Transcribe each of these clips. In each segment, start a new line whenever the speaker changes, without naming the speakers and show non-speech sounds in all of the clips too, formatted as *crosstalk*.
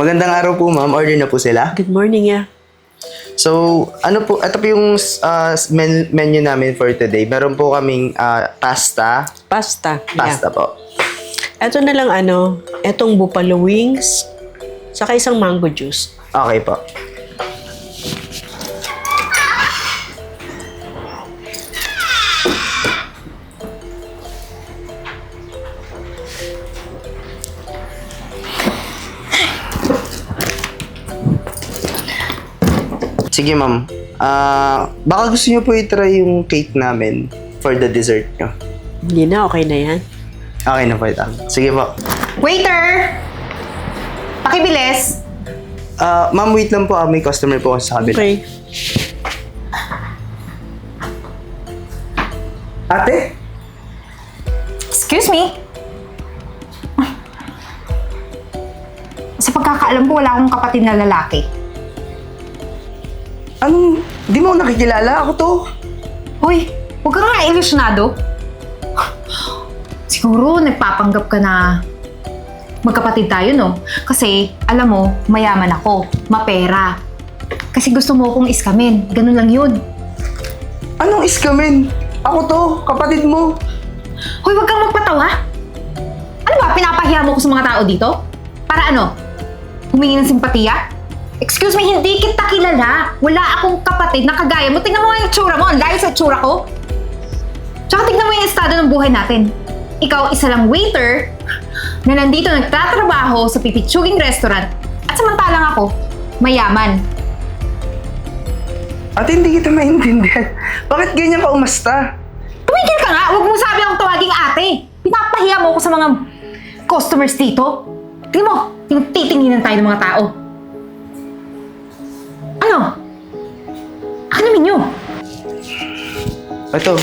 Magandang araw po, ma'am. Order na po sila.
Good morning, yeah.
So, ano po, ito po yung ah, men- menu namin for today. Meron po kaming ah, pasta.
Pasta.
Pasta
Yeah.
po.
Ito na lang ano, etong buffalo wings, saka isang mango juice.
Okay po. Sige, ma'am. Ah, baka gusto niyo po i-try yung cake namin for the dessert nyo.
Hindi na, okay na yan.
Okay na po ito. Sige po.
Waiter! Pakibilis!
Ah, ma'am, wait lang po. ah. May customer po kasi sa kabila.
Okay.
Ate?
Excuse me? Sa pagkakaalam ko, wala akong kapatid na lalaki.
Anong, di mo ako nakikilala? Ako to.
Hoy, huwag ka nga ilusyonado. Siguro nagpapanggap ka na magkapatid tayo, no? Kasi, alam mo, mayaman ako, mapera. Kasi gusto mo akong iskamin. Ganun lang yun.
Anong iskamin? Ako to, kapatid mo.
Hoy, huwag kang magpatawa. Ano ba, pinapahiya mo ko sa mga tao dito? Para ano? Humingi ng simpatiya? Excuse me, hindi kita kilala. Wala akong kapatid na kagaya mo. Tingnan mo nga yung tsura mo. Ang layo sa tsura ko. Tsaka tingnan mo yung estado ng buhay natin. Ikaw, isa lang waiter na nandito nagtatrabaho sa pipitsuging restaurant at samantalang ako, mayaman.
Ate, hindi kita maintindihan. Bakit ganyan ka umasta?
Tumigil ka nga! Huwag mo sabi akong tawaging ate! Pinapahiya mo ako sa mga customers dito. Tingnan mo, yung titinginan tayo ng mga tao. Ano? Akin namin yun.
Ito,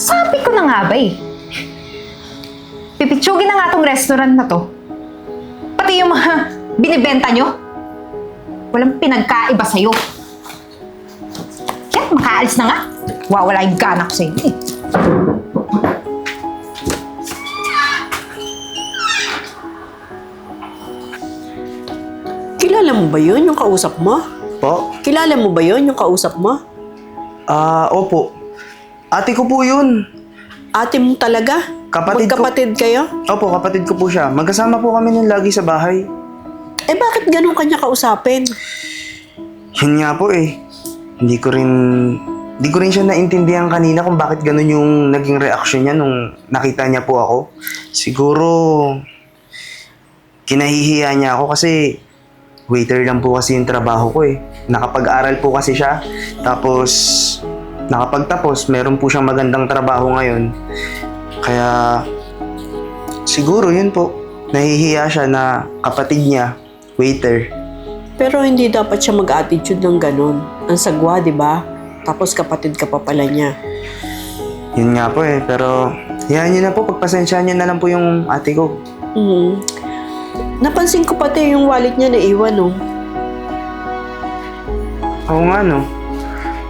Sabi ko na nga ba eh. Pipitsugin na nga tong restaurant na to. Pati yung mga binibenta nyo. Walang pinagkaiba sa'yo. Yan, makaalis na nga. Wawala yung gana ko sa'yo eh.
Kilala mo ba yun, yung kausap mo?
po.
Kilala mo ba yun, yung kausap mo?
Ah, opo. Ate ko po yun.
Ate mo talaga?
Kapatid ko.
Magkapatid kayo?
Opo, kapatid ko po siya. Magkasama po kami nun lagi sa bahay.
Eh bakit ganun kanya kausapin?
Yun nga po eh. Hindi ko rin... Hindi ko rin siya naintindihan kanina kung bakit ganun yung naging reaksyon niya nung nakita niya po ako. Siguro... Kinahihiya niya ako kasi waiter lang po kasi yung trabaho ko eh. Nakapag-aral po kasi siya. Tapos, nakapagtapos, meron po siyang magandang trabaho ngayon. Kaya, siguro yun po. Nahihiya siya na kapatid niya, waiter.
Pero hindi dapat siya mag-attitude ng ganun. Ang sagwa, di ba? Tapos kapatid ka pa pala niya.
Yun nga po eh, pero yan niyo na po, pagpasensyahan niyo na lang po yung ate ko.
Mhm. Napansin ko pati yung wallet niya na iwan, no?
Oo nga no.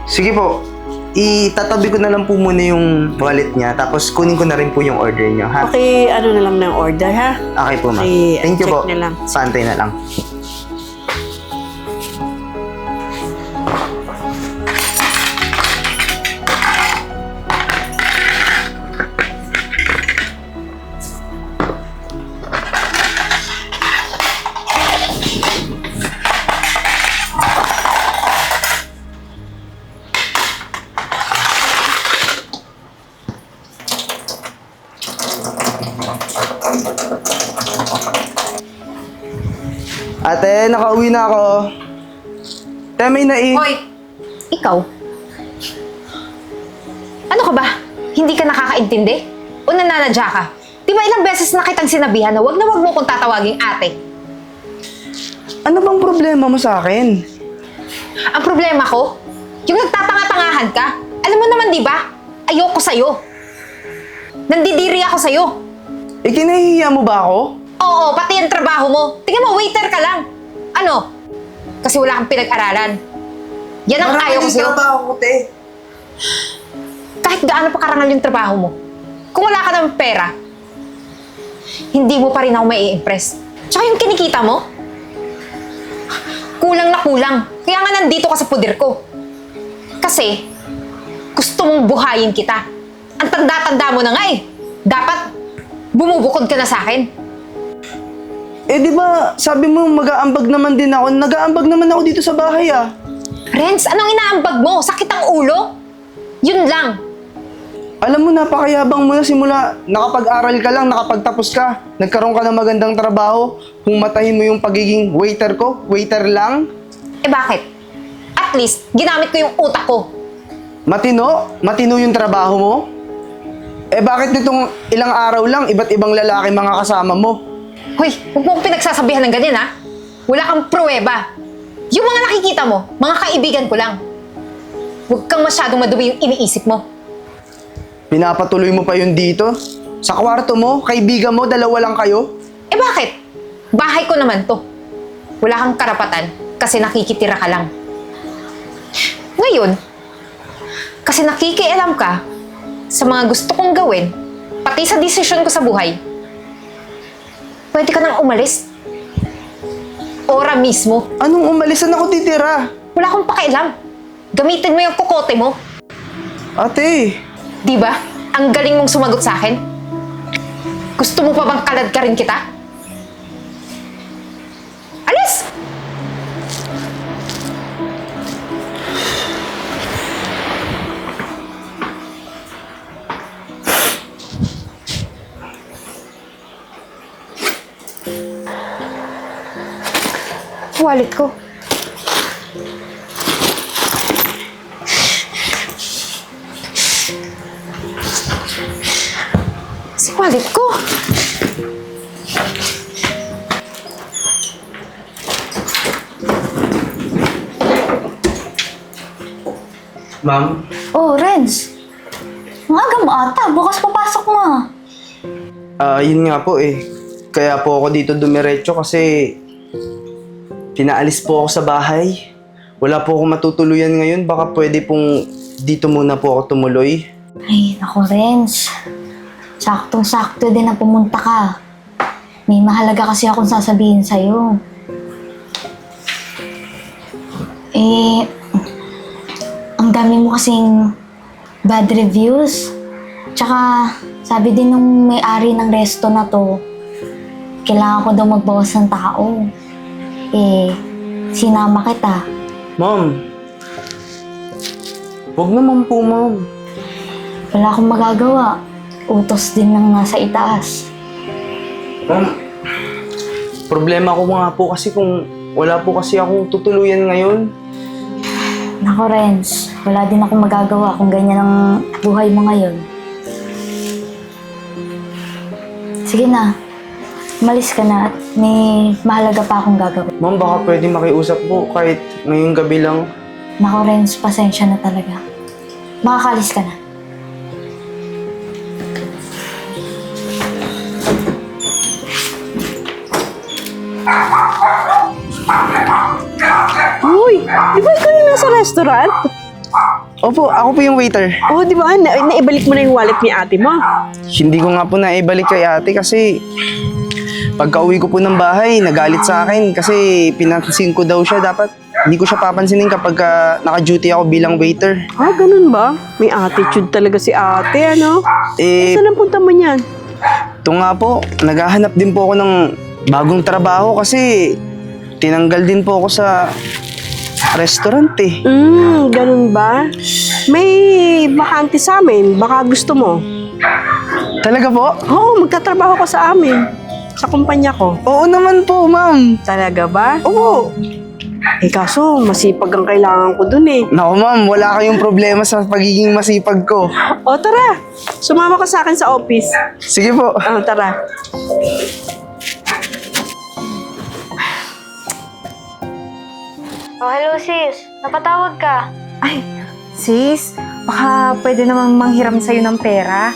Sige po, itatabi ko na lang po muna yung wallet niya, tapos kunin ko na rin po yung order niyo, ha?
Okay, ano na lang ng order, ha?
Okay po, ma'am.
Okay,
Thank you
check
po.
na lang.
Santay na lang. Ate, nakauwi na ako. Te, may nai...
Hoy! Ikaw? Ano ka ba? Hindi ka nakakaintindi? O nananadya ka? Di ba ilang beses na kitang sinabihan na wag na wag mo kong tatawaging ate?
Ano bang problema mo sa akin?
Ang problema ko, yung nagtatanga-tangahan ka. Alam mo naman di ba? Ayoko sa'yo. Nandidiri ako sa'yo.
Eh, kinahihiya mo ba ako?
Oo, pati yung trabaho mo. Tingnan mo, waiter ka lang. Ano? Kasi wala kang pinag-aralan. Yan ang ayaw ko
Maraming
sa'yo.
trabaho ko, te.
Kahit gaano pa karangal yung trabaho mo. Kung wala ka ng pera, hindi mo pa rin ako mai impress Tsaka yung kinikita mo, kulang na kulang. Kaya nga nandito ka sa puder ko. Kasi, gusto mong buhayin kita. Ang tanda-tanda mo na nga eh. Dapat, bumubukod ka na sa akin.
Eh di ba, sabi mo mag-aambag naman din ako. Nag-aambag naman ako dito sa bahay ah.
Renz, anong inaambag mo? Sakit ang ulo? Yun lang.
Alam mo, napakayabang mo na simula nakapag-aral ka lang, nakapagtapos ka, nagkaroon ka ng magandang trabaho, pumatahin mo yung pagiging waiter ko, waiter lang.
Eh bakit? At least, ginamit ko yung utak ko.
Matino? Matino yung trabaho mo? Eh bakit nitong ilang araw lang, iba't ibang lalaki mga kasama mo?
Hoy, huwag mo akong pinagsasabihan ng ganyan ha. Wala kang pruweba. Yung mga nakikita mo, mga kaibigan ko lang. Huwag kang masyadong madumi yung iniisip mo.
Pinapatuloy mo pa yun dito? Sa kwarto mo, kaibigan mo, dalawa lang kayo?
Eh bakit? Bahay ko naman to. Wala kang karapatan kasi nakikitira ka lang. Ngayon, kasi nakikialam ka sa mga gusto kong gawin, pati sa desisyon ko sa buhay, pwede ka nang umalis. Ora mismo.
Anong umalisan ako titira?
Wala akong pakialam. Gamitin mo yung kokote mo.
Ate,
Di ba? Ang galing mong sumagot sa akin. Gusto mo pa bang kalad ka rin kita? Wallet ko. Si wallet ko.
ma'am,
Oh, Renz. Ang aga mo ata. Bukas papasok mo ah.
ah yun nga po eh. Kaya po ako dito dumiretso kasi pinaalis po ako sa bahay. Wala po ako matutuluyan ngayon. Baka pwede pong dito muna po ako tumuloy.
Ay, naku, Renz. Saktong-sakto din na pumunta ka. May mahalaga kasi akong sasabihin sa'yo. Eh, ang dami mo kasing bad reviews. Tsaka, sabi din nung may-ari ng resto na to, kailangan ko daw magbawas ng tao. Eh, sinama kita.
Ma'am, wag naman po ma'am.
Wala akong magagawa. Utos din ng nasa itaas.
Ma'am, problema ko nga po kasi kung wala po kasi akong tutuluyan ngayon.
Nako, Renz. Wala din akong magagawa kung ganyan ang buhay mo ngayon. Sige na. Umalis ka na at may mahalaga pa akong gagawin.
Ma'am, baka pwede makiusap po kahit ngayong gabi lang.
Nako, Renz. Pasensya na talaga. Makakalis ka na.
Uy, di ba ikaw yung nasa restaurant?
Opo, ako po yung waiter.
Oo, di ba? Na naibalik mo na yung wallet ni ate mo.
Hindi ko nga po naibalik kay ate kasi pagka uwi ko po ng bahay, nagalit sa akin kasi pinansin ko daw siya. Dapat hindi ko siya papansinin kapag ka naka-duty ako bilang waiter.
Ah, ganun ba? May attitude talaga si ate, ano?
Eh,
Saan ang punta mo niyan?
ito nga po, naghahanap din po ako ng bagong trabaho kasi tinanggal din po ako sa restaurant eh.
Hmm, ganun ba? May bakante sa amin. Baka gusto mo.
Talaga po?
Oo, magtatrabaho ko sa amin. Sa kumpanya ko.
Oo naman po, ma'am.
Talaga ba?
Oo.
Eh kaso, masipag ang kailangan ko dun eh.
Naku ma'am, wala kayong problema sa pagiging masipag ko.
O tara, sumama ka sa akin sa office.
Sige po.
Ah, tara.
Oh, hello sis. Napatawag ka.
Ay, sis, baka pwede namang manghiram sa'yo ng pera.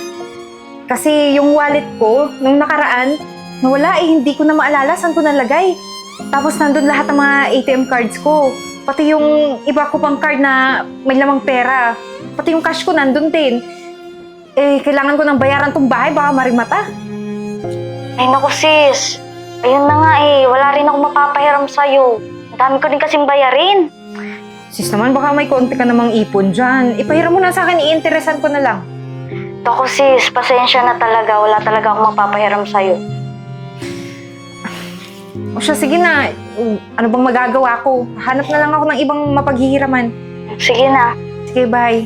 Kasi yung wallet ko, nung nakaraan, nawala eh, hindi ko na maalala saan ko nalagay. Tapos nandun lahat ng mga ATM cards ko. Pati yung iba ko pang card na may lamang pera. Pati yung cash ko nandun din. Eh, kailangan ko ng bayaran tong bahay, baka marimata.
Ay naku sis, ayun na nga eh, wala rin ako mapapahiram sa'yo. Ang dami ko din kasing bayarin.
Sis naman, baka may konti ka namang ipon dyan. Ipahiram mo na sa akin, iinteresan ko na lang.
Naku sis, pasensya na talaga, wala talaga akong mapapahiram sa'yo.
O siya, sige na. Ano bang magagawa ko? Hanap na lang ako ng ibang mapaghihiraman.
Sige na.
Sige, bye.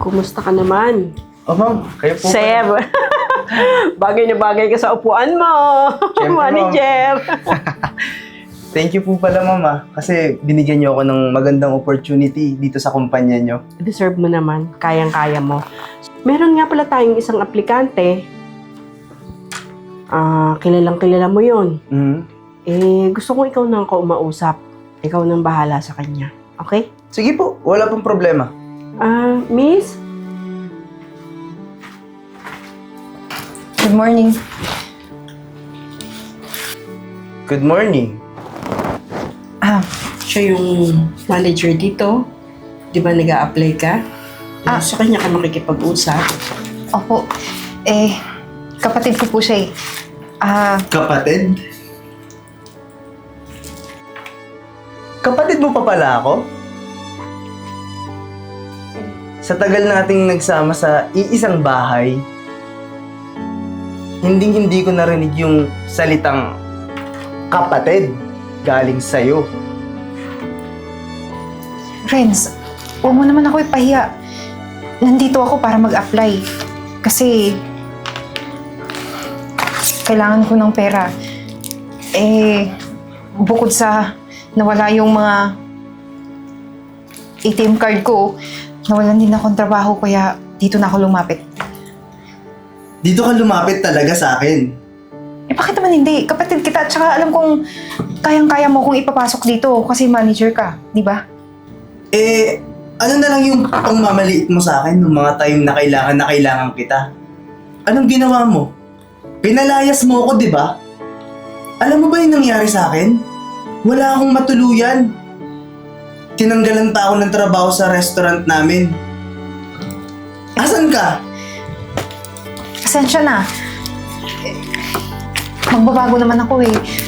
Kumusta ka naman?
Oh, ma'am. Kayo po.
Sir! *laughs* bagay na bagay ka sa upuan mo.
Siyempre, *laughs* ma'am.
Manager. *laughs*
Thank you po pala, ma'am. ah. Kasi binigyan niyo ako ng magandang opportunity dito sa kumpanya niyo.
Deserve mo naman. Kayang-kaya mo. Meron nga pala tayong isang aplikante. Ah, kilalang kilala mo yon.
Mhm.
Eh, gusto ko ikaw nang kaumausap. Ikaw nang bahala sa kanya. Okay?
Sige po, wala pong problema.
Ah, miss?
Good morning.
Good morning.
Ah, siya yung manager dito. Di ba nag apply ka? Ah, sa kanya ka makikipag-usap.
Opo. Eh, kapatid ko po siya eh. Ah,
Kapatid? Kapatid mo pa pala ako? Sa tagal nating nagsama sa iisang bahay, hindi hindi ko narinig yung salitang kapatid galing sa'yo.
Friends, huwag mo naman ako ipahiya. Nandito ako para mag-apply. Kasi, kailangan ko ng pera. Eh, bukod sa nawala yung mga ATM card ko, nawalan din akong trabaho kaya dito na ako lumapit.
Dito ka lumapit talaga sa akin.
Eh bakit naman hindi? Kapatid kita, tsaka alam kong kayang-kaya mo kung ipapasok dito kasi manager ka, di ba?
Eh, ano na lang yung pangmamaliit mo sa akin nung mga time na kailangan na kailangan kita? Anong ginawa mo? Pinalayas mo ako, di ba? Alam mo ba yung nangyari sa akin? Wala akong matuluyan. Tinanggalan pa ako ng trabaho sa restaurant namin. Asan ka?
Pasensya na. Magbabago naman ako eh.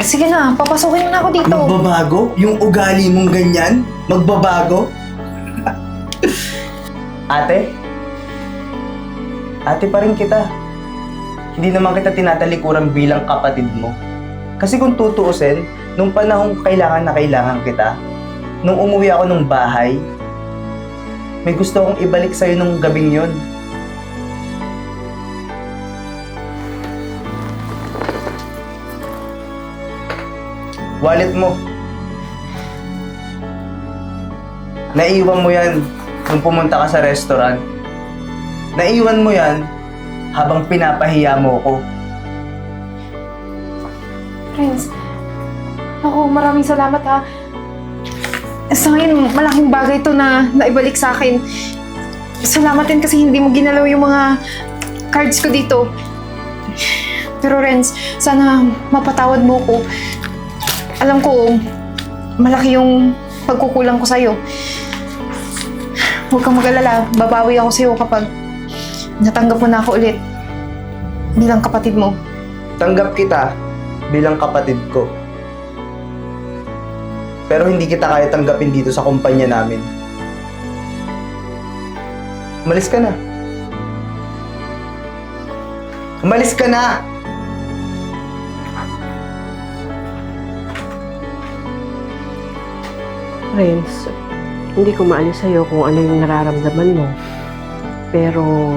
Sige na, papasukin mo na ako dito.
Magbabago? Yung ugali mong ganyan? Magbabago? Ate? Ate pa rin kita. Hindi naman kita tinatalikuran bilang kapatid mo. Kasi kung tutuusin, nung panahong kailangan na kailangan kita, nung umuwi ako ng bahay, may gusto akong ibalik sa'yo nung gabing yon. Wallet mo. Naiwan mo yan nung pumunta ka sa restaurant. Naiwan mo yan habang pinapahiya mo ko.
Friends, ako maraming salamat ha. Sa ngayon, malaking bagay to na naibalik sa akin. Salamat din kasi hindi mo ginalaw yung mga cards ko dito. Pero Renz, sana mapatawad mo ko. Alam ko, malaki yung pagkukulang ko sa'yo. Huwag kang mag-alala, babawi ako sa'yo kapag natanggap mo na ako ulit bilang kapatid mo.
Tanggap kita bilang kapatid ko. Pero hindi kita kaya tanggapin dito sa kumpanya namin. Umalis ka na. Umalis ka na!
Friends, hindi ko maalis sa'yo kung ano yung nararamdaman mo. Pero,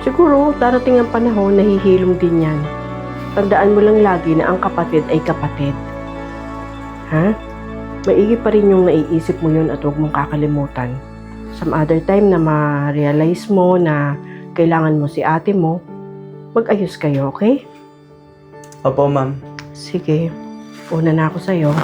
siguro darating ang panahon na hihilom din yan. Tandaan mo lang lagi na ang kapatid ay kapatid. Ha? Maigi pa rin yung naiisip mo yun at huwag mong kakalimutan. Some other time na ma-realize mo na kailangan mo si ate mo, mag-ayos kayo, okay?
Opo, ma'am.
Sige, una na ako sa'yo.